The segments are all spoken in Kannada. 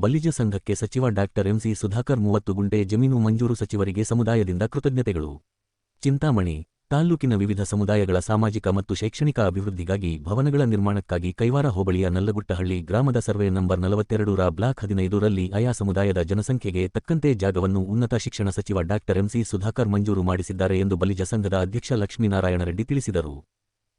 ಬಲಿಜ ಸಂಘಕ್ಕೆ ಸಚಿವ ಡಾಕ್ಟರ್ ಎಂಸಿ ಸುಧಾಕರ್ ಮೂವತ್ತು ಗುಂಟೆ, ಜಮೀನು ಮಂಜೂರು ಸಚಿವರಿಗೆ ಸಮುದಾಯದಿಂದ ಕೃತಜ್ಞತೆಗಳು. ಚಿಂತಾಮಣಿ ತಾಲ್ಲೂಕಿನ ವಿವಿಧ ಸಮುದಾಯಗಳ ಸಾಮಾಜಿಕ ಮತ್ತು ಶೈಕ್ಷಣಿಕ ಅಭಿವೃದ್ಧಿಗಾಗಿ ಭವನಗಳ ನಿರ್ಮಾಣಕ್ಕಾಗಿ ಕೈವಾರ ಹೋಬಳಿಯ ನಲ್ಲಗುಟ್ಟಹಳ್ಳಿ ಗ್ರಾಮದ ಸರ್ವೆ ನಂಬರ್ ನಲವತ್ತೆರಡು ರ ಬ್ಲಾಕ್ ಹದಿನೈದು ರಲ್ಲಿ ಆಯಾ ಸಮುದಾಯದ ಜನಸಂಖ್ಯೆಗೆ ತಕ್ಕಂತೆ ಜಾಗವನ್ನು ಉನ್ನತ ಶಿಕ್ಷಣ ಸಚಿವ ಡಾಕ್ಟರ್ ಎಂಸಿ ಸುಧಾಕರ್ ಮಂಜೂರು ಮಾಡಿಸಿದ್ದಾರೆ ಎಂದು ಬಲಿಜ ಸಂಘದ ಅಧ್ಯಕ್ಷ ಲಕ್ಷ್ಮೀನಾರಾಯಣ ರೆಡ್ಡಿ ತಿಳಿಸಿದರು.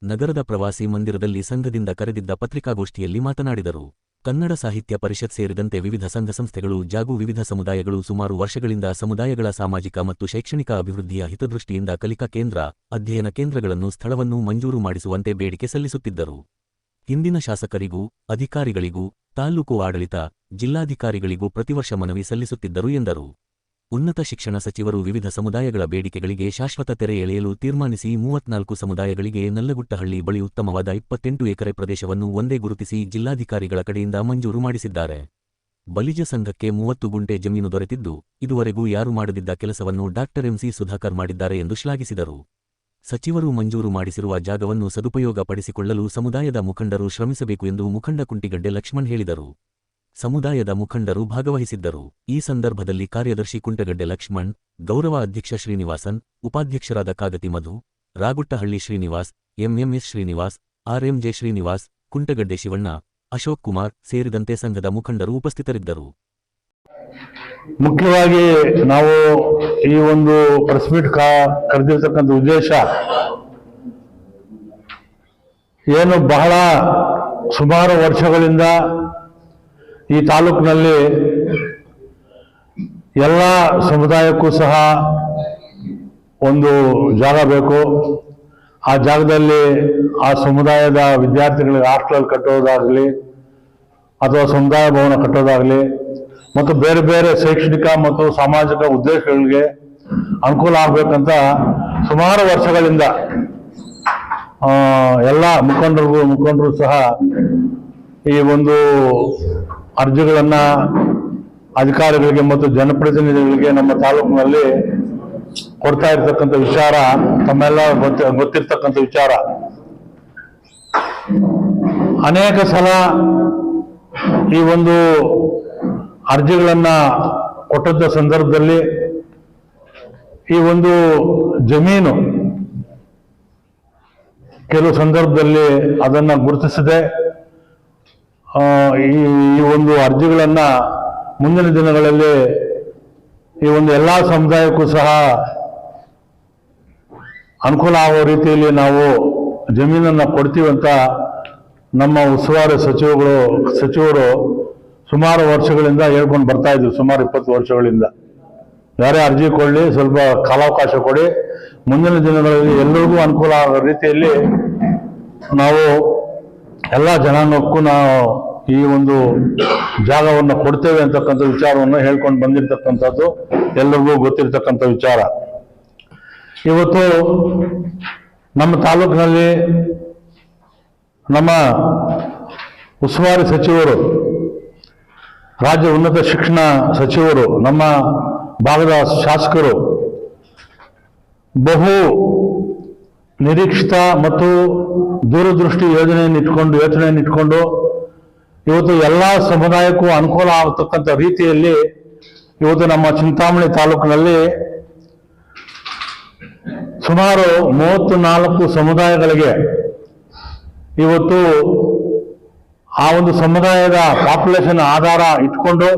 ನಗರದ ಪ್ರವಾಸಿ ಮಂದಿರದಲ್ಲಿ ಸಂಘದಿಂದ ಕರೆದಿದ್ದ ಪತ್ರಿಕಾಗೋಷ್ಠಿಯಲ್ಲಿ ಮಾತನಾಡಿದರು. ಕನ್ನಡ ಸಾಹಿತ್ಯ ಪರಿಷತ್ ಸೇರಿದಂತೆ ವಿವಿಧ ಸಂಘ ಸಂಸ್ಥೆಗಳು, ಜಾಗೂ ವಿವಿಧ ಸಮುದಾಯಗಳು ಸುಮಾರು ವರ್ಷಗಳಿಂದ ಸಮುದಾಯಗಳ ಸಾಮಾಜಿಕ ಮತ್ತು ಶೈಕ್ಷಣಿಕ ಅಭಿವೃದ್ಧಿಯ ಹಿತದೃಷ್ಟಿಯಿಂದ ಕಲಿಕಾ ಕೇಂದ್ರ, ಅಧ್ಯಯನ ಕೇಂದ್ರಗಳನ್ನು, ಸ್ಥಳವನ್ನು ಮಂಜೂರು ಮಾಡಿಸುವಂತೆ ಬೇಡಿಕೆ ಸಲ್ಲಿಸುತ್ತಿದ್ದರು. ಹಿಂದಿನ ಶಾಸಕರಿಗೂ, ಅಧಿಕಾರಿಗಳಿಗೂ, ತಾಲ್ಲೂಕು ಆಡಳಿತ, ಜಿಲ್ಲಾಧಿಕಾರಿಗಳಿಗೂ ಪ್ರತಿವರ್ಷ ಮನವಿ ಸಲ್ಲಿಸುತ್ತಿದ್ದರು ಎಂದರು. ಉನ್ನತ ಶಿಕ್ಷಣ ಸಚಿವರು ವಿವಿಧ ಸಮುದಾಯಗಳ ಬೇಡಿಕೆಗಳಿಗೆ ಶಾಶ್ವತ ತೆರೆ ಎಳೆಯಲು ತೀರ್ಮಾನಿಸಿ ಮೂವತ್ನಾಲ್ಕು ಸಮುದಾಯಗಳಿಗೆ ನಲ್ಲಗುಟ್ಟಹಳ್ಳಿ ಬಳಿ ಉತ್ತಮವಾದ ಇಪ್ಪತ್ತೆಂಟು ಎಕರೆ ಪ್ರದೇಶವನ್ನು ಒಂದೇ ಗುರುತಿಸಿ ಜಿಲ್ಲಾಧಿಕಾರಿಗಳ ಕಡೆಯಿಂದ ಮಂಜೂರು ಮಾಡಿಸಿದ್ದಾರೆ. ಬಲಿಜ ಸಂಘಕ್ಕೆ ಮೂವತ್ತು ಗುಂಟೆ ಜಮೀನು ದೊರೆತಿದ್ದು, ಇದುವರೆಗೂ ಯಾರು ಮಾಡದಿದ್ದ ಕೆಲಸವನ್ನು ಡಾಕ್ಟರ್ ಎಂಸಿ ಸುಧಾಕರ್ ಮಾಡಿದ್ದಾರೆ ಎಂದು ಶ್ಲಾಘಿಸಿದರು. ಸಚಿವರು ಮಂಜೂರು ಮಾಡಿಸಿರುವ ಜಾಗವನ್ನು ಸದುಪಯೋಗ ಪಡಿಸಿಕೊಳ್ಳಲು ಸಮುದಾಯದ ಮುಖಂಡರು ಶ್ರಮಿಸಬೇಕು ಎಂದು ಮುಖಂಡ ಕುಂಟಿಗಡ್ಡೆ ಲಕ್ಷ್ಮಣ್ ಹೇಳಿದರು. ಸಮುದಾಯದ ಮುಖಂಡರು ಭಾಗವಹಿಸಿದ್ದರು. ಈ ಸಂದರ್ಭದಲ್ಲಿ ಕಾರ್ಯದರ್ಶಿ ಕುಂಟಗಡ್ಡೆ ಲಕ್ಷ್ಮಣ್, ಗೌರವ ಅಧ್ಯಕ್ಷ ಶ್ರೀನಿವಾಸನ್, ಉಪಾಧ್ಯಕ್ಷರಾದ ಕಾಗತಿ ಮಧು, ರಾಗುಟ್ಟಹಳ್ಳಿ ಶ್ರೀನಿವಾಸ್, ಎಂಎಂಎಸ್ ಶ್ರೀನಿವಾಸ್, ಆರ್ಎಂಜೆ ಶ್ರೀನಿವಾಸ್, ಕುಂಟಗಡ್ಡೆ ಶಿವಣ್ಣ, ಅಶೋಕ್ ಕುಮಾರ್ ಸೇರಿದಂತೆ ಸಂಘದ ಮುಖಂಡರು ಉಪಸ್ಥಿತರಿದ್ದರು. ಮುಖ್ಯವಾಗಿ ನಾವು ಈ ಒಂದು ಪ್ರೆಸ್ ಮೀಟ್ ಕರೆದಿರ್ತಕ್ಕಂಥ ಉದ್ದೇಶ ಏನು ಬಹಳ ಸುಮಾರು ವರ್ಷಗಳಿಂದ ಈ ತಾಲೂಕಿನಲ್ಲಿ ಎಲ್ಲ ಸಮುದಾಯಕ್ಕೂ ಸಹ ಒಂದು ಜಾಗ ಬೇಕು. ಆ ಜಾಗದಲ್ಲಿ ಆ ಸಮುದಾಯದ ವಿದ್ಯಾರ್ಥಿಗಳಿಗೆ ಹಾಸ್ಟೆಲ್ ಕಟ್ಟೋದಾಗಲಿ ಅಥವಾ ಸಮುದಾಯ ಭವನ ಕಟ್ಟೋದಾಗಲಿ ಮತ್ತು ಬೇರೆ ಬೇರೆ ಶೈಕ್ಷಣಿಕ ಮತ್ತು ಸಾಮಾಜಿಕ ಉದ್ದೇಶಗಳಿಗೆ ಅನುಕೂಲ ಆಗಬೇಕಂತ ಸುಮಾರು ವರ್ಷಗಳಿಂದ ಎಲ್ಲ ಮುಖಂಡರಿಗೂ ಮುಖಂಡರು ಸಹ ಈ ಒಂದು ಅರ್ಜಿಗಳನ್ನ ಅಧಿಕಾರಿಗಳಿಗೆ ಮತ್ತು ಜನಪ್ರತಿನಿಧಿಗಳಿಗೆ ನಮ್ಮ ತಾಲೂಕಿನಲ್ಲಿ ಕೊಡ್ತಾ ಇರ್ತಕ್ಕಂಥ ವಿಚಾರ, ತಮ್ಮೆಲ್ಲ ಗೊತ್ತ, ಗೊತ್ತಿರ್ತಕ್ಕಂಥ ವಿಚಾರ. ಅನೇಕ ಸಲ ಈ ಒಂದು ಅರ್ಜಿಗಳನ್ನ ಕೊಟ್ಟದ್ದ ಸಂದರ್ಭದಲ್ಲಿ ಈ ಒಂದು ಜಮೀನು ಕೆಲವು ಸಂದರ್ಭದಲ್ಲಿ ಅದನ್ನ ಗುರುತಿಸದೆ. ಈ ಒಂದು ಅರ್ಜಿಗಳನ್ನ ಮುಂದಿನ ದಿನಗಳಲ್ಲಿ ಈ ಒಂದು ಎಲ್ಲ ಸಮುದಾಯಕ್ಕೂ ಸಹ ಅನುಕೂಲ ಆಗೋ ರೀತಿಯಲ್ಲಿ ನಾವು ಜಮೀನನ್ನು ಕೊಡ್ತೀವಂತ ನಮ್ಮ ಉಸ್ತುವಾರಿ ಸಚಿವಗಳು, ಸಚಿವರು ಸುಮಾರು ವರ್ಷಗಳಿಂದ ಹೇಳ್ಕೊಂಡು ಬರ್ತಾ ಇದ್ವಿ ಸುಮಾರು ಇಪ್ಪತ್ತು ವರ್ಷಗಳಿಂದ. ಯಾರೇ ಅರ್ಜಿ ಕೊಡಲಿ, ಸ್ವಲ್ಪ ಕಾಲಾವಕಾಶ ಕೊಡಿ. ಮುಂದಿನ ದಿನಗಳಲ್ಲಿ ಎಲ್ಲರಿಗೂ ಅನುಕೂಲ ಆಗೋ ರೀತಿಯಲ್ಲಿ ನಾವು ಎಲ್ಲ ಜನಾಂಗಕ್ಕೂ ನಾವು ಈ ಒಂದು ಜಾಗವನ್ನು ಕೊಡ್ತೇವೆ ಅಂತಕ್ಕಂಥ ವಿಚಾರವನ್ನು ಹೇಳ್ಕೊಂಡು ಬಂದಿರತಕ್ಕಂಥದ್ದು ಎಲ್ಲರಿಗೂ ಗೊತ್ತಿರ್ತಕ್ಕಂಥ ವಿಚಾರ. ಇವತ್ತು ನಮ್ಮ ತಾಲೂಕಿನಲ್ಲಿ ನಮ್ಮ ಉಸ್ತುವಾರಿ ಸಚಿವರು, ರಾಜ್ಯ ಉನ್ನತ ಶಿಕ್ಷಣ ಸಚಿವರು, ನಮ್ಮ ಭಾಗದ ಶಾಸಕರು ಬಹು ನಿರೀಕ್ಷಿತ ಮತ್ತು ದೂರದೃಷ್ಟಿ ಯೋಜನೆಯನ್ನು ಇಟ್ಕೊಂಡು, ಯೋಚನೆಯನ್ನು ಇಟ್ಕೊಂಡು, ಇವತ್ತು ಎಲ್ಲ ಸಮುದಾಯಕ್ಕೂ ಅನುಕೂಲ ಆಗತಕ್ಕಂಥ ರೀತಿಯಲ್ಲಿ ಇವತ್ತು ನಮ್ಮ ಚಿಂತಾಮಣಿ ತಾಲೂಕಿನಲ್ಲಿ ಸುಮಾರು ಮೂವತ್ತು ನಾಲ್ಕು ಸಮುದಾಯಗಳಿಗೆ ಇವತ್ತು ಆ ಒಂದು ಸಮುದಾಯದ ಪಾಪ್ಯುಲೇಷನ್ ಆಧಾರ ಇಟ್ಕೊಂಡು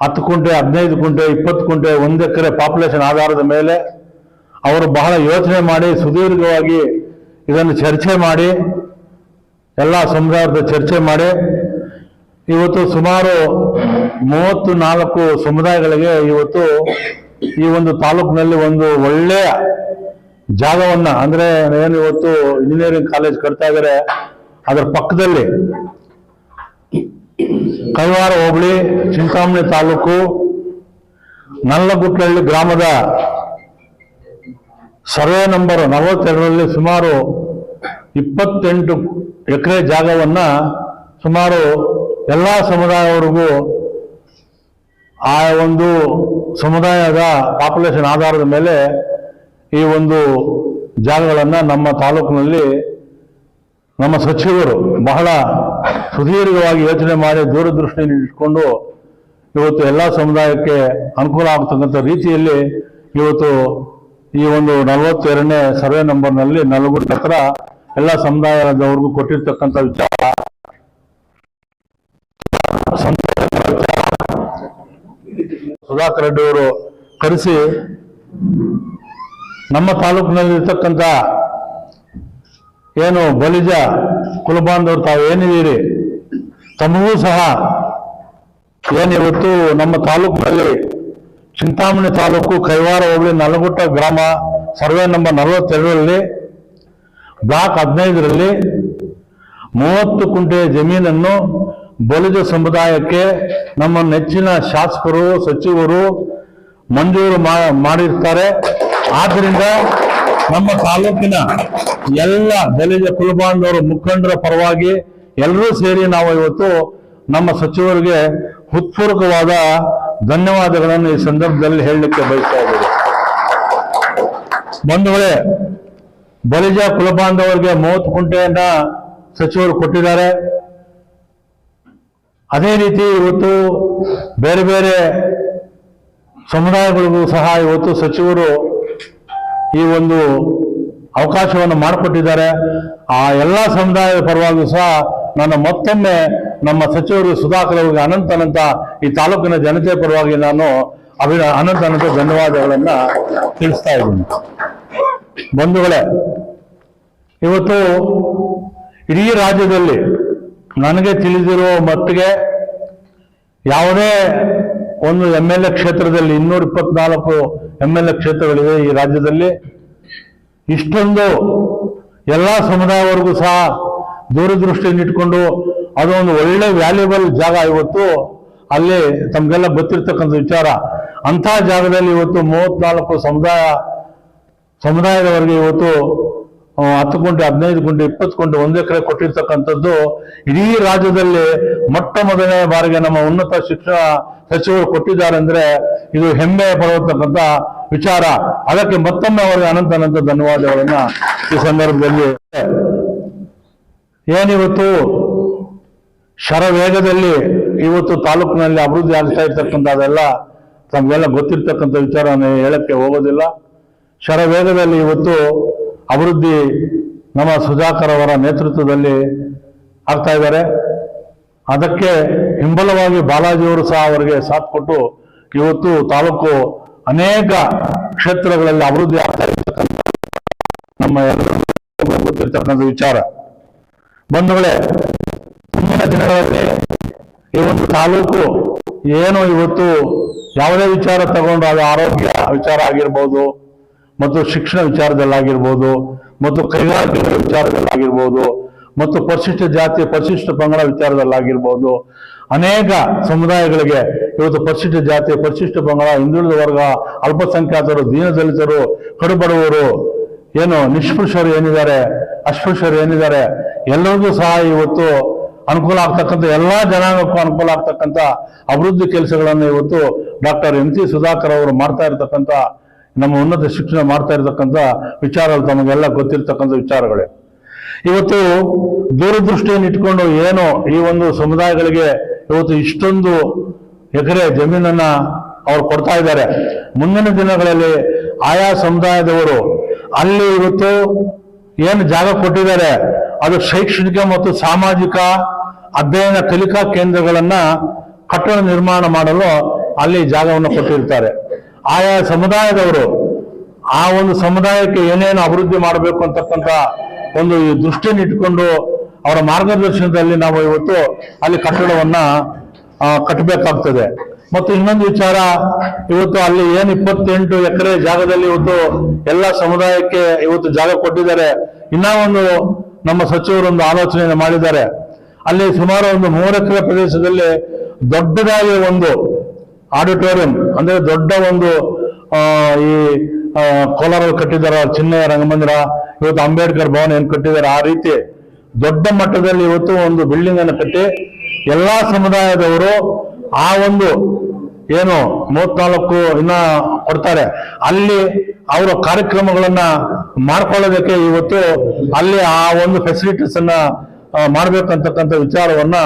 ಹತ್ತು ಕುಂಟೆ, ಹದಿನೈದು ಕುಂಟೆ, ಇಪ್ಪತ್ತು ಕುಂಟೆ, ಒಂದು ಎಕರೆ ಪಾಪ್ಯುಲೇಷನ್ ಆಧಾರದ ಮೇಲೆ ಅವರು ಬಹಳ ಯೋಚನೆ ಮಾಡಿ ಸುದೀರ್ಘವಾಗಿ ಇದನ್ನು ಚರ್ಚೆ ಮಾಡಿ, ಎಲ್ಲ ಸಮುದಾಯದ ಚರ್ಚೆ ಮಾಡಿ. ಇವತ್ತು ಸುಮಾರು ಮೂವತ್ತು ನಾಲ್ಕು ಸಮುದಾಯಗಳಿಗೆ ಇವತ್ತು ಈ ಒಂದು ತಾಲೂಕಿನಲ್ಲಿ ಒಂದು ಒಳ್ಳೆಯ ಜಾಗವನ್ನು, ಅಂದರೆ ಏನು ಇವತ್ತು ಇಂಜಿನಿಯರಿಂಗ್ ಕಾಲೇಜ್ ಕಟ್ತಾ ಇದ್ದಾರೆ, ಅದರ ಪಕ್ಕದಲ್ಲಿ ಕೈವಾರ ಹೋಬಳಿ, ಚಿಂತಾಮಣಿ ತಾಲೂಕು ನಲ್ಲಗುಟ್ಲಹಳ್ಳಿ ಗ್ರಾಮದ ಸರ್ವೆ ನಂಬರ್ ನಲವತ್ತೆರಡರಲ್ಲಿ ಸುಮಾರು ಇಪ್ಪತ್ತೆಂಟು ಎಕರೆ ಜಾಗವನ್ನು ಸುಮಾರು ಎಲ್ಲ ಸಮುದಾಯವರಿಗೂ ಆ ಒಂದು ಸಮುದಾಯದ ಪಾಪ್ಯುಲೇಷನ್ ಆಧಾರದ ಮೇಲೆ ಈ ಒಂದು ಜಾಗಗಳನ್ನು ನಮ್ಮ ತಾಲೂಕಿನಲ್ಲಿ ನಮ್ಮ ಸಚಿವರು ಬಹಳ ಸುದೀರ್ಘವಾಗಿ ಯೋಚನೆ ಮಾಡಿ ದೂರದೃಷ್ಟಿಯನ್ನು ಇಟ್ಕೊಂಡು ಇವತ್ತು ಎಲ್ಲ ಸಮುದಾಯಕ್ಕೆ ಅನುಕೂಲ ಆಗ್ತಕ್ಕಂಥ ರೀತಿಯಲ್ಲಿ ಇವತ್ತು ಈ ಒಂದು ನಲವತ್ತೆರಡನೇ ಸರ್ವೆ ನಂಬರ್ನಲ್ಲಿ ನಲಗುಡ್ಡ ಹತ್ರ ಎಲ್ಲ ಸಮುದಾಯದವ್ರಿಗೂ ಕೊಟ್ಟಿರ್ತಕ್ಕಂಥ ವಿಚಾರ. ಸುಧಾಕರ್ ರೆಡ್ಡಿ ಅವರು ಕರೆಸಿ, ನಮ್ಮ ತಾಲೂಕಿನಲ್ಲಿ ಇರ್ತಕ್ಕಂಥ ಏನು ಬಲಿಜ ಕುಲಬಾಂಧವರು ತಾವು ಏನಿದ್ದೀರಿ, ತಮಗೂ ಸಹ ಏನಿವತ್ತು ನಮ್ಮ ತಾಲೂಕಿನಲ್ಲಿ ಚಿಂತಾಮಣಿ ತಾಲೂಕು ಕೈವಾರ ಹೋಬಳಿ ನಲಗುಟ್ಟ ಗ್ರಾಮ, ಸರ್ವೆ ನಂಬರ್ ನಲವತ್ತೆರಡರಲ್ಲಿ ಬ್ಲಾಕ್ ಹದಿನೈದರಲ್ಲಿ ಮೂವತ್ತು ಕುಂಟೆ ಜಮೀನನ್ನು ಬಲಿಜ ಸಮುದಾಯಕ್ಕೆ ನಮ್ಮ ನೆಚ್ಚಿನ ಶಾಸಕರು, ಸಚಿವರು ಮಂಜೂರು ಮಾಡಿರ್ತಾರೆ. ಆದ್ದರಿಂದ ನಮ್ಮ ತಾಲೂಕಿನ ಎಲ್ಲ ಬಲಿಜ ಕುಲಬಾಂಧವರು ಮುಖಂಡರ ಪರವಾಗಿ ಎಲ್ಲರೂ ಸೇರಿ ನಾವು ಇವತ್ತು ನಮ್ಮ ಸಚಿವರಿಗೆ ಹೃತ್ಪೂರ್ವಕವಾದ ಧನ್ಯವಾದಗಳನ್ನು ಈ ಸಂದರ್ಭದಲ್ಲಿ ಹೇಳಲಿಕ್ಕೆ ಬಯಸ್ತಾ ಇದ್ದೀವಿ ಬಂಧುಗಳೇ, ಬಲಿಜ ಕುಲಬಾಂಧವರಿಗೆ ಮೂವತ್ತು ಕುಂಟೆಯನ್ನ ಸಚಿವರು ಕೊಟ್ಟಿದ್ದಾರೆ. ಅದೇ ರೀತಿ ಇವತ್ತು ಬೇರೆ ಬೇರೆ ಸಮುದಾಯಗಳಿಗೂ ಸಹ ಇವತ್ತು ಸಚಿವರು ಈ ಒಂದು ಅವಕಾಶವನ್ನು ಮಾಡಿಕೊಟ್ಟಿದ್ದಾರೆ. ಆ ಎಲ್ಲ ಸಮುದಾಯದ ಪರವಾಗಿಯೂ ಸಹ ನಾನು ಮತ್ತೊಮ್ಮೆ ನಮ್ಮ ಸಚಿವರು ಸುಧಾಕರ್ ಅವರಿಗೆ ಅನಂತ ಅನಂತ ಈ ತಾಲೂಕಿನ ಜನತೆ ಪರವಾಗಿ ನಾನು ಅಭಿನ, ಅನಂತ ಅನಂತ ಧನ್ಯವಾದಗಳನ್ನ ತಿಳಿಸ್ತಾ ಇದ್ದೀನಿ. ಬಂಧುಗಳೇ, ಇವತ್ತು ಇಡೀ ರಾಜ್ಯದಲ್ಲಿ ನನಗೆ ತಿಳಿದಿರುವ ಮಟ್ಟಿಗೆ ಯಾವುದೇ ಒಂದು ಎಂ ಎಲ್ ಎ ಕ್ಷೇತ್ರದಲ್ಲಿ ಇನ್ನೂರ ಇಪ್ಪತ್ನಾಲ್ಕು ಎಂ ಎಲ್ ಎ ಕ್ಷೇತ್ರಗಳಿವೆ ಈ ರಾಜ್ಯದಲ್ಲಿ. ಇಷ್ಟೊಂದು ಎಲ್ಲ ಸಮುದಾಯವರೆಗೂ ಸಹ ದೂರದೃಷ್ಟಿಯನ್ನು ಇಟ್ಕೊಂಡು ಅದು ಒಂದು ಒಳ್ಳೆ ವ್ಯಾಲ್ಯೂಬಲ್ ಜಾಗ ಇವತ್ತು. ಅಲ್ಲಿ ತಮಗೆಲ್ಲ ಗೊತ್ತಿರ್ತಕ್ಕಂಥ ವಿಚಾರ. ಅಂಥ ಜಾಗದಲ್ಲಿ ಇವತ್ತು ಮೂವತ್ನಾಲ್ಕು ಸಮುದಾಯ, ಸಮುದಾಯದವರೆಗೆ ಇವತ್ತು ಹತ್ತು ಗುಂಟೆ ಹದಿನೈದು ಗುಂಟೆ ಇಪ್ಪತ್ತು ಗುಂಟೆ ಒಂದು ಎಕರೆ ಕೊಟ್ಟಿರ್ತಕ್ಕಂಥದ್ದು. ಇಡೀ ರಾಜ್ಯದಲ್ಲಿ ಮೊಟ್ಟ ಮೊದಲನೇ ಬಾರಿಗೆ ನಮ್ಮ ಉನ್ನತ ಶಿಕ್ಷಣ ಸಚಿವರು ಕೊಟ್ಟಿದ್ದಾರೆ ಅಂದ್ರೆ ಇದು ಹೆಮ್ಮೆ ಪಡುವತಕ್ಕಂಥ ವಿಚಾರ. ಅದಕ್ಕೆ ಮತ್ತೊಮ್ಮೆ ಅವರಿಗೆ ಅನಂತ ಅನಂತ ಧನ್ಯವಾದಗಳನ್ನ ಈ ಸಂದರ್ಭದಲ್ಲಿ ಏನಿವತ್ತು? ಶರವೇಗದಲ್ಲಿ ಇವತ್ತು ತಾಲೂಕಿನಲ್ಲಿ ಅಭಿವೃದ್ಧಿ ಆಗ್ತಾ ಇರ್ತಕ್ಕಂಥದ್ದೆಲ್ಲ ತಮಗೆಲ್ಲ ಗೊತ್ತಿರ್ತಕ್ಕಂಥ ವಿಚಾರ ಹೇಳಕ್ಕೆ ಹೋಗೋದಿಲ್ಲ. ಶರವೇಗದಲ್ಲಿ ಇವತ್ತು ಅಭಿವೃದ್ಧಿ ನಮ್ಮ ಸುಧಾಕರ್ ಅವರ ನೇತೃತ್ವದಲ್ಲಿ ಆಗ್ತಾ ಇದ್ದಾರೆ. ಅದಕ್ಕೆ ಹಿಂಬಲವಾಗಿ ಬಾಲಾಜಿಯವರು ಸಹ ಅವರಿಗೆ ಸಾಥ್ ಕೊಟ್ಟು ಇವತ್ತು ತಾಲೂಕು ಅನೇಕ ಕ್ಷೇತ್ರಗಳಲ್ಲಿ ಅಭಿವೃದ್ಧಿ ಆಗ್ತಾ ಇರ್ತಕ್ಕಂಥ ನಮ್ಮ ಗೊತ್ತಿರ್ತಕ್ಕಂಥ ವಿಚಾರ. ಬಂಧುಗಳೇ ಮುಂದಿನ ದಿನಗಳಲ್ಲಿ ಈ ಒಂದು ತಾಲೂಕು ಏನು ಇವತ್ತು ಯಾವುದೇ ವಿಚಾರ ತಗೊಂಡು ಅದು ಆರೋಗ್ಯ ವಿಚಾರ ಆಗಿರ್ಬೋದು ಮತ್ತು ಶಿಕ್ಷಣ ವಿಚಾರದಲ್ಲಾಗಿರ್ಬೋದು ಮತ್ತು ಕೈಗಾರಿಕೆಗಳ ವಿಚಾರದಲ್ಲಾಗಿರ್ಬೋದು ಮತ್ತು ಪರಿಶಿಷ್ಟ ಜಾತಿ, ಪರಿಶಿಷ್ಟ ಪಂಗಡ ವಿಚಾರದಲ್ಲಾಗಿರ್ಬೋದು. ಅನೇಕ ಸಮುದಾಯಗಳಿಗೆ ಇವತ್ತು ಪರಿಶಿಷ್ಟ ಜಾತಿ, ಪರಿಶಿಷ್ಟ ಪಂಗಡ, ಹಿಂದುಳಿದ ವರ್ಗ, ಅಲ್ಪಸಂಖ್ಯಾತರು, ದೀನದಲಿತರು, ಕಡುಬಡವರು ಏನು ನಿಷ್ಪೃಷರು ಏನಿದ್ದಾರೆ, ಅಸ್ಪೃಶ್ಯರು ಏನಿದ್ದಾರೆ ಎಲ್ಲರಿಗೂ ಸಹ ಇವತ್ತು ಅನುಕೂಲ ಆಗ್ತಕ್ಕಂಥ ಎಲ್ಲ ಜನಾಂಗಕ್ಕೂ ಅನುಕೂಲ ಆಗ್ತಕ್ಕಂಥ ಅಭಿವೃದ್ಧಿ ಕೆಲಸಗಳನ್ನು ಇವತ್ತು ಡಾಕ್ಟರ್ ಎಂ ಸಿ ಸುಧಾಕರ್ ಅವರು ಮಾಡ್ತಾ ಇರತಕ್ಕಂಥ, ನಮ್ಮ ಉನ್ನತ ಶಿಕ್ಷಣ ಮಾಡ್ತಾ ಇರತಕ್ಕಂಥ ವಿಚಾರಗಳು ತಮಗೆಲ್ಲ ಗೊತ್ತಿರ್ತಕ್ಕಂಥ ವಿಚಾರಗಳೇ. ಇವತ್ತು ದೂರದೃಷ್ಟಿಯನ್ನು ಇಟ್ಕೊಂಡು ಏನು ಈ ಒಂದು ಸಮುದಾಯಗಳಿಗೆ ಇವತ್ತು ಇಷ್ಟೊಂದು ಎಕರೆ ಜಮೀನನ್ನ ಅವ್ರು ಕೊಡ್ತಾ ಇದ್ದಾರೆ. ಮುಂದಿನ ದಿನಗಳಲ್ಲಿ ಆಯಾ ಸಮುದಾಯದವರು ಅಲ್ಲಿ ಇವತ್ತು ಏನು ಜಾಗ ಕೊಟ್ಟಿದ್ದಾರೆ, ಅದು ಶೈಕ್ಷಣಿಕ ಮತ್ತು ಸಾಮಾಜಿಕ ಅಧ್ಯಯನ ಕಲಿಕಾ ಕೇಂದ್ರಗಳನ್ನ ಕಟ್ಟಡ ನಿರ್ಮಾಣ ಮಾಡಲು ಅಲ್ಲಿ ಜಾಗವನ್ನು ಕೊಟ್ಟಿರ್ತಾರೆ. ಆಯಾ ಸಮುದಾಯದವರು ಆ ಒಂದು ಸಮುದಾಯಕ್ಕೆ ಏನೇನು ಅಭಿವೃದ್ಧಿ ಮಾಡಬೇಕು ಅಂತಕ್ಕಂಥ ಒಂದು ದೃಷ್ಟಿಯನ್ನು ಇಟ್ಕೊಂಡು ಅವರ ಮಾರ್ಗದರ್ಶನದಲ್ಲಿ ನಾವು ಇವತ್ತು ಅಲ್ಲಿ ಕಟ್ಟಡವನ್ನ ಕಟ್ಟಬೇಕಾಗ್ತದೆ. ಮತ್ತು ಇನ್ನೊಂದು ವಿಚಾರ, ಇವತ್ತು ಅಲ್ಲಿ ಏನು ಇಪ್ಪತ್ತೆಂಟು ಎಕರೆ ಜಾಗದಲ್ಲಿ ಇವತ್ತು ಎಲ್ಲ ಸಮುದಾಯಕ್ಕೆ ಇವತ್ತು ಜಾಗ ಕೊಟ್ಟಿದ್ದಾರೆ. ಇನ್ನ ಒಂದು ನಮ್ಮ ಸಚಿವರೊಂದು ಆಲೋಚನೆಯನ್ನು ಮಾಡಿದ್ದಾರೆ. ಅಲ್ಲಿ ಸುಮಾರು ಒಂದು ಮೂರು ಪ್ರದೇಶದಲ್ಲಿ ದೊಡ್ಡದಾಗಿ ಒಂದು ಆಡಿಟೋರಿಯಂ, ಅಂದ್ರೆ ದೊಡ್ಡ ಒಂದು ಈ ಕೋಲಾರ ಕೋಲಾರಲ್ಲಿ ಕಟ್ಟಿದಾರ ಚಿನ್ನಯ್ಯ ರಂಗಮಂದಿರ, ಇವತ್ತು ಅಂಬೇಡ್ಕರ್ ಭವನ ಏನ್ ಕಟ್ಟಿದ್ದಾರೆ, ಆ ರೀತಿ ದೊಡ್ಡ ಮಟ್ಟದಲ್ಲಿ ಇವತ್ತು ಒಂದು ಬಿಲ್ಡಿಂಗ್ ಅನ್ನು ಕಟ್ಟಿ ಎಲ್ಲಾ ಸಮುದಾಯದವರು ಆ ಒಂದು ಏನು ಮೂವತ್ನಾಲ್ಕು ಇನ್ನ ಕೊಡ್ತಾರೆ. ಅಲ್ಲಿ ಅವರ ಕಾರ್ಯಕ್ರಮಗಳನ್ನ ಮಾಡ್ಕೊಳ್ಳೋದಕ್ಕೆ ಇವತ್ತು ಅಲ್ಲಿ ಆ ಒಂದು ಫೆಸಿಲಿಟೀಸ್ ಅನ್ನ ಮಾಡ್ಬೇಕಂತಕ್ಕಂಥ ವಿಚಾರವನ್ನ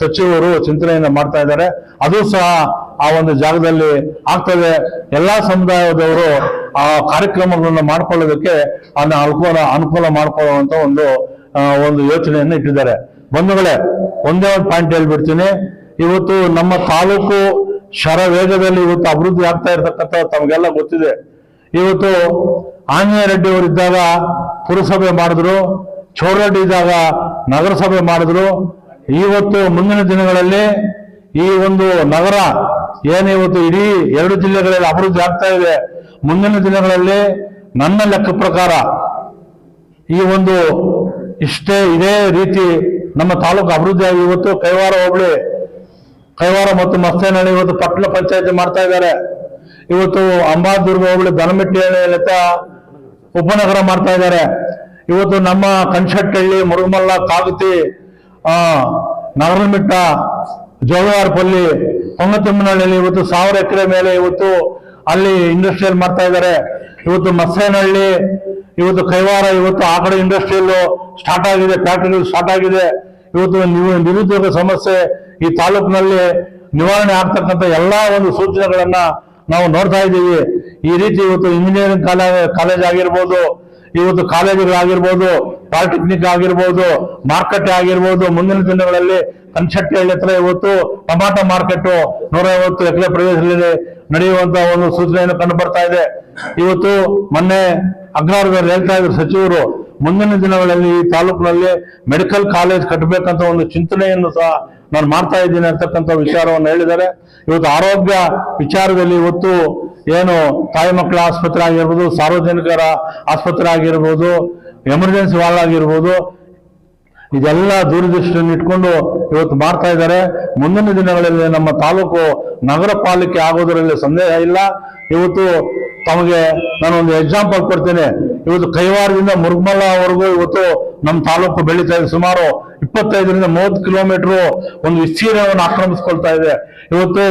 ಸಚಿವರು ಚಿಂತನೆಯನ್ನ ಮಾಡ್ತಾ ಇದ್ದಾರೆ. ಅದು ಸಹ ಆ ಒಂದು ಜಾಗದಲ್ಲಿ ಆಗ್ತದೆ. ಎಲ್ಲಾ ಸಮುದಾಯದವರು ಆ ಕಾರ್ಯಕ್ರಮಗಳನ್ನು ಮಾಡ್ಕೊಳ್ಳೋದಕ್ಕೆ ಅದನ್ನ ಅನುಕೂಲ ಅನುಕೂಲ ಮಾಡ್ಕೊಳ್ಳುವಂತ ಒಂದು ಒಂದು ಯೋಚನೆಯನ್ನು ಇಟ್ಟಿದ್ದಾರೆ. ಬಂಧುಗಳೇ, ಒಂದೇ ಒಂದು ಪಾಯಿಂಟ್ ಹೇಳ್ಬಿಡ್ತೀನಿ. ಇವತ್ತು ನಮ್ಮ ತಾಲೂಕು ಶರ ವೇಗದಲ್ಲಿ ಇವತ್ತು ಅಭಿವೃದ್ಧಿ ಆಗ್ತಾ ಇರತಕ್ಕಂಥ ತಮಗೆಲ್ಲ ಗೊತ್ತಿದೆ. ಇವತ್ತು ಆಂಜನೇಯ ರೆಡ್ಡಿ ಅವರಿದ್ದಾಗ ಪುರಸಭೆ ಮಾಡಿದ್ರು. ಚೌಡರೆಡ್ಡಿ ಇದ್ದಾಗ ನಗರಸಭೆ ಮಾಡಿದ್ರು. ಇವತ್ತು ಮುಂದಿನ ದಿನಗಳಲ್ಲಿ ಈ ಒಂದು ನಗರ ಏನು ಇವತ್ತು ಇಡೀ ಎರಡು ಜಿಲ್ಲೆಗಳಲ್ಲಿ ಅಭಿವೃದ್ಧಿ ಆಗ್ತಾ ಇದೆ. ಮುಂದಿನ ದಿನಗಳಲ್ಲಿ ನನ್ನ ಲೆಕ್ಕ ಪ್ರಕಾರ ಈ ಒಂದು ಇಷ್ಟೇ ಇದೇ ರೀತಿ ನಮ್ಮ ತಾಲೂಕು ಅಭಿವೃದ್ಧಿಯಾಗಿ ಇವತ್ತು ಕೈವಾರ ಹೋಬಳಿ, ಕೈವಾರ ಮತ್ತು ಮಸ್ತೇನಹಳ್ಳಿ ಇವತ್ತು ಪಟ್ಟಣ ಪಂಚಾಯತಿ ಮಾಡ್ತಾ ಇದ್ದಾರೆ. ಇವತ್ತು ಅಂಬಾದುರ್ಗ ಹೋಬಳಿ ಬನಮಿಟ್ಟಿ ಲೆಕ್ಕ ಉಪನಗರ ಮಾಡ್ತಾ ಇದ್ದಾರೆ. ಇವತ್ತು ನಮ್ಮ ಕನ್ಶೆಟ್ಟಹಳ್ಳಿ ಮುರುಗಮಲ್ಲ ಕಾಗುತಿ, ಆ ನಗರಮಿಟ್ಟ ಜೋಗವಾರಪಲ್ಲಿ ಹೊಂಗತಿಮ್ಮನಹಳ್ಳಿಯಲ್ಲಿ ಇವತ್ತು ಸಾವಿರ ಎಕರೆ ಮೇಲೆ ಇವತ್ತು ಅಲ್ಲಿ ಇಂಡಸ್ಟ್ರಿಯಲ್ ಮಾಡ್ತಾ ಇದ್ದಾರೆ. ಇವತ್ತು ಮಸ್ಸೇನಹಳ್ಳಿ, ಇವತ್ತು ಕೈವಾರ, ಇವತ್ತು ಆ ಕಡೆ ಇಂಡಸ್ಟ್ರಿಯಲ್ ಸ್ಟಾರ್ಟ್ ಆಗಿದೆ ಫ್ಯಾಕ್ಟರಿಗಳು ಸ್ಟಾರ್ಟ್ ಆಗಿದೆ. ಇವತ್ತು ನಿರುದ್ಯೋಗ ಸಮಸ್ಯೆ ಈ ತಾಲೂಕಿನಲ್ಲಿ ನಿವಾರಣೆ ಆಗ್ತಕ್ಕಂಥ ಎಲ್ಲಾ ಒಂದು ಸೂಚನೆಗಳನ್ನ ನಾವು ನೋಡ್ತಾ ಇದ್ದೀವಿ. ಈ ರೀತಿ ಇವತ್ತು ಇಂಜಿನಿಯರಿಂಗ್ ಕಾಲೇಜ್ ಕಾಲೇಜ್ ಆಗಿರ್ಬೋದು ಇವತ್ತು ಕಾಲೇಜುಗಳಾಗಿರ್ಬೋದು ಪಾಲಿಟೆಕ್ನಿಕ್ ಆಗಿರ್ಬೋದು ಮಾರ್ಕೆಟ್ ಆಗಿರ್ಬೋದು, ಮುಂದಿನ ದಿನಗಳಲ್ಲಿ ಕನ್ಶೆಟ್ಟಿಹಳ್ಳಿ ಹತ್ರ ಇವತ್ತು ಟೊಮಾಟೊ ಮಾರ್ಕೆಟ್ ನೂರ ಐವತ್ತು ಎಕರೆ ಪ್ರದೇಶದಲ್ಲಿ ನಡೆಯುವಂತ ಒಂದು ಸೂಚನೆಯನ್ನು ಕಂಡು ಬರ್ತಾ ಇದೆ. ಇವತ್ತು ಮೊನ್ನೆ ಅಗ್ರಹಾರದಲ್ಲಿ ಹೇಳ್ತಾ ಇದ್ರು ಸಚಿವರು, ಮುಂದಿನ ದಿನಗಳಲ್ಲಿ ಈ ತಾಲೂಕಿನಲ್ಲಿ ಮೆಡಿಕಲ್ ಕಾಲೇಜ್ ಕಟ್ಟಬೇಕಂತ ಒಂದು ಚಿಂತನೆಯನ್ನು ಸಹ ನಾನು ಮಾಡ್ತಾ ಇದ್ದೀನಿ ಅಂತಕ್ಕಂಥ ವಿಚಾರವನ್ನು ಹೇಳಿದ್ದಾರೆ. ಇವತ್ತು ಆರೋಗ್ಯ ವಿಚಾರದಲ್ಲಿ ಇವತ್ತು ಏನು ತಾಯಿ ಮಕ್ಕಳ ಆಸ್ಪತ್ರೆ ಆಗಿರ್ಬೋದು, ಸಾರ್ವಜನಿಕರ ಆಸ್ಪತ್ರೆ ಆಗಿರ್ಬೋದು ಎಮರ್ಜೆನ್ಸಿ ವಾರ್ಡ್ ಆಗಿರ್ಬೋದು, ಇದೆಲ್ಲ ದೂರದೃಷ್ಟಿಯನ್ನು ಇಟ್ಕೊಂಡು ಇವತ್ತು ಮಾಡ್ತಾ ಇದ್ದಾರೆ. ಮುಂದಿನ ದಿನಗಳಲ್ಲಿ ನಮ್ಮ ತಾಲೂಕು ನಗರ ಪಾಲಿಕೆ ಆಗೋದರಲ್ಲಿ ಸಂದೇಹ ಇಲ್ಲ. ಇವತ್ತು ತಮಗೆ ನಾನು ಒಂದು ಎಕ್ಸಾಂಪಲ್ ಕೊಡ್ತೇನೆ. ಇವತ್ತು ಕೈವಾರದಿಂದ ಮುರುಗಮಲ್ಲವರೆಗೂ ಇವತ್ತು ನಮ್ಮ ತಾಲೂಕು ಬೆಳೀತಾ ಇದೆ. ಸುಮಾರು ಇಪ್ಪತ್ತೈದರಿಂದ ಮೂವತ್ತು ಕಿಲೋಮೀಟರ್ ಒಂದು ವಿಸ್ತೀರ್ಣವನ್ನು ಆಕ್ರಮಿಸ್ಕೊಳ್ತಾ ಇದೆ. ಇವತ್ತು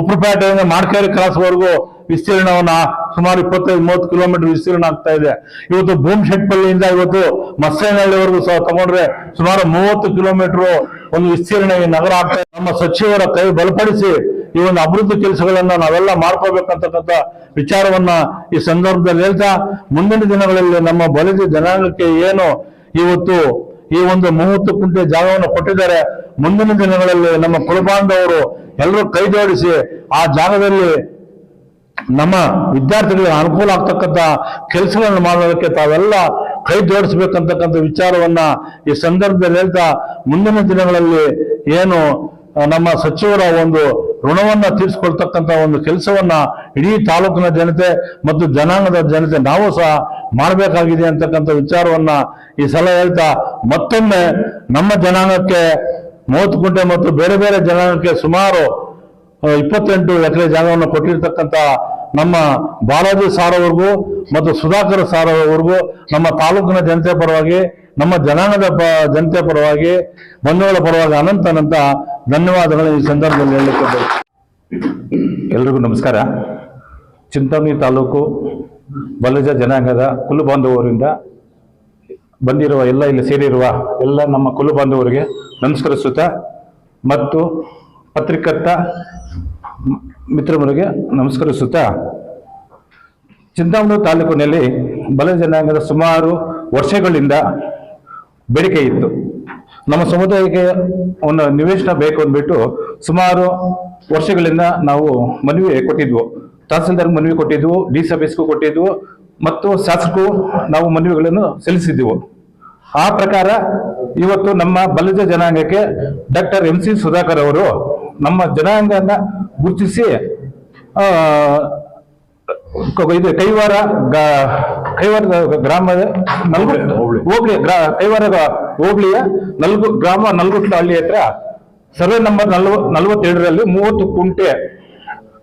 ಉಪ್ಪರಪೇಟೆಯಿಂದ ಮಾಡ್ಕೇರಿ ಕ್ರಾಸ್ವರೆಗೂ ವಿಸ್ತೀರ್ಣವನ್ನ ಸುಮಾರು ಇಪ್ಪತ್ತೈದು, ಮೂವತ್ತು ಕಿಲೋಮೀಟರ್ ವಿಸ್ತೀರ್ಣ ಆಗ್ತಾ ಇದೆ. ಇವತ್ತು ಭೂಮ್ ಶೆಟ್ಪಲ್ಲಿಯಿಂದ ಇವತ್ತು ಮಸ್ಸೇನಹಳ್ಳಿವರೆಗೂ ಸಹ ತಗೊಂಡ್ರೆ ಸುಮಾರು ಮೂವತ್ತು ಕಿಲೋಮೀಟರ್ ಒಂದು ವಿಸ್ತೀರ್ಣ ಈ ನಗರ ಆಗ್ತಾ ನಮ್ಮ ಸಚಿವರ ಕೈ ಬಲಪಡಿಸಿ ಈ ಒಂದು ಅಭಿವೃದ್ಧಿ ಕೆಲಸಗಳನ್ನ ನಾವೆಲ್ಲ ಮಾಡ್ಕೋಬೇಕಂತಕ್ಕಂಥ ವಿಚಾರವನ್ನ ಈ ಸಂದರ್ಭದಲ್ಲಿ ಹೇಳ್ತಾ, ಮುಂದಿನ ದಿನಗಳಲ್ಲಿ ನಮ್ಮ ಬಲಿದ ಜನಾಂಗಕ್ಕೆ ಏನು ಇವತ್ತು ಈ ಒಂದು ಮೂವತ್ತು ಕುಂಟೆ ಜಾಗವನ್ನು ಕೊಟ್ಟಿದ್ದಾರೆ, ಮುಂದಿನ ದಿನಗಳಲ್ಲಿ ನಮ್ಮ ಕುಲಬಾಂಧವರು ಎಲ್ಲರೂ ಕೈ ಜೋಡಿಸಿ ಆ ಜಾಗದಲ್ಲಿ ನಮ್ಮ ವಿದ್ಯಾರ್ಥಿಗಳಿಗೆ ಅನುಕೂಲ ಆಗ್ತಕ್ಕಂಥ ಕೆಲಸಗಳನ್ನು ಮಾಡೋದಕ್ಕೆ ತಾವೆಲ್ಲ ಕೈ ಜೋಡಿಸ್ಬೇಕಂತಕ್ಕಂಥ ವಿಚಾರವನ್ನ ಈ ಸಂದರ್ಭದಲ್ಲಿ ಹೇಳ್ತಾ, ಮುಂದಿನ ದಿನಗಳಲ್ಲಿ ಏನು ನಮ್ಮ ಸಚಿವರ ಒಂದು ಋಣವನ್ನ ತೀರಿಸ್ಕೊಳ್ತಕ್ಕಂಥ ಒಂದು ಕೆಲಸವನ್ನ ಇಡೀ ತಾಲೂಕಿನ ಜನತೆ ಮತ್ತು ಜನಾಂಗದ ಜನತೆ ನಾವು ಸಹ ಮಾಡಬೇಕಾಗಿದೆ ಅಂತಕ್ಕಂಥ ವಿಚಾರವನ್ನ ಈ ಸಲ ಹೇಳ್ತಾ ಮತ್ತೊಮ್ಮೆ ನಮ್ಮ ಜನಾಂಗಕ್ಕೆ ಮೂವತ್ತು ಕುಂಟೆ ಮತ್ತು ಬೇರೆ ಬೇರೆ ಜನಾಂಗಕ್ಕೆ ಸುಮಾರು ಇಪ್ಪತ್ತೆಂಟು ಎಕರೆ ಜಾಗವನ್ನು ಕೊಟ್ಟಿರ್ತಕ್ಕಂಥ ನಮ್ಮ ಬಾಲಾಜಿ ಸಾರವರೆಗೂ ಮತ್ತು ಸುಧಾಕರ್ ಸಾರವರೆಗೂ ನಮ್ಮ ತಾಲೂಕಿನ ಜನತೆ ಪರವಾಗಿ ನಮ್ಮ ಜನಾಂಗದ ಪ, ಜನತೆ ಪರವಾಗಿ, ಬಂಧುಗಳ ಪರವಾಗಿ ಅನಂತ ಅನಂತ ಧನ್ಯವಾದಗಳು ಈ ಸಂದರ್ಭದಲ್ಲಿ ಬಯಸ್ತೇನೆ. ಎಲ್ರಿಗೂ ನಮಸ್ಕಾರ ಚಿಂತಾಮಣಿ ತಾಲೂಕು ಬಲಜ ಜನಾಂಗದ ಕುಲು ಬಾಂಧವರಿಂದ ಬಂದಿರುವ ಎಲ್ಲ, ಇಲ್ಲಿ ಸೇರಿರುವ ಎಲ್ಲ ನಮ್ಮ ಕುಲು ಬಾಂಧವರಿಗೆ ನಮಸ್ಕರಿಸುತ್ತಾ ಮತ್ತು ಪತ್ರಿಕರ್ತ ಮಿತ್ರಮರಿಗೆ ನಮಸ್ಕರಿಸುತ್ತಾ ಚಿಂತಾಮಣಿ ತಾಲೂಕಿನಲ್ಲಿ ಬಲ ಜನಾಂಗದ ಸುಮಾರು ವರ್ಷಗಳಿಂದ ಬೇಡಿಕೆ ಇತ್ತು. ನಮ್ಮ ಸಮುದಾಯಕ್ಕೆ ಒಂದು ನಿವೇಶನ ಬೇಕು ಅಂದ್ಬಿಟ್ಟು ಸುಮಾರು ವರ್ಷಗಳಿಂದ ನಾವು ಮನವಿ ಕೊಟ್ಟಿದ್ವು. ತಹಸೀಲ್ದಾರ್ ಮನವಿ ಕೊಟ್ಟಿದ್ವು, ಡಿ ಸಭೆಸ್ಗೂ ಕೊಟ್ಟಿದ್ವು, ಮತ್ತು ಶಾಸಕರು ನಾವು ಮನವಿಗಳನ್ನು ಸಲ್ಲಿಸಿದ್ದೆವು. ಆ ಪ್ರಕಾರ ಇವತ್ತು ನಮ್ಮ ಬಲಿಜ ಜನಾಂಗಕ್ಕೆ ಡಾಕ್ಟರ್ ಎಂ ಸಿ ಸುಧಾಕರ್ ಅವರು ನಮ್ಮ ಜನಾಂಗನ ಗುರುತಿಸಿ ಇದು ಕೈವಾರ ಕೈವಾರದ ಗ್ರಾಮದ ಹೋಬಳಿ ಗ್ರಾ ಕೈವಾರ ಗ- ಹೋಬಳಿಯ ನಲ್ಗು ಗ್ರಾಮ ನಲ್ಗುಟ್ಲ ಹಳ್ಳಿ ಹತ್ರ ಸರ್ವೆ ನಂಬರ್ ನಲ್ವ ನಲ್ವತ್ತೇಳರಲ್ಲಿ ಮೂವತ್ತು ಕುಂಟೆ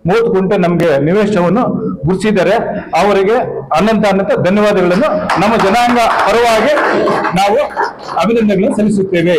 ಮೂವತ್ತು ಕುಂಟೆ ನಮಗೆ ನಿವೇಶವನ್ನು ಗುರುತಿಸಿದ್ದಾರೆ. ಅವರಿಗೆ ಅನಂತ ಅನಂತ ಧನ್ಯವಾದಗಳನ್ನು. ನಮ್ಮ ಜನಾಂಗ ಪರವಾಗಿ ನಾವು ಅಭಿನಂದನೆಗಳನ್ನು ಸಲ್ಲಿಸುತ್ತೇವೆ.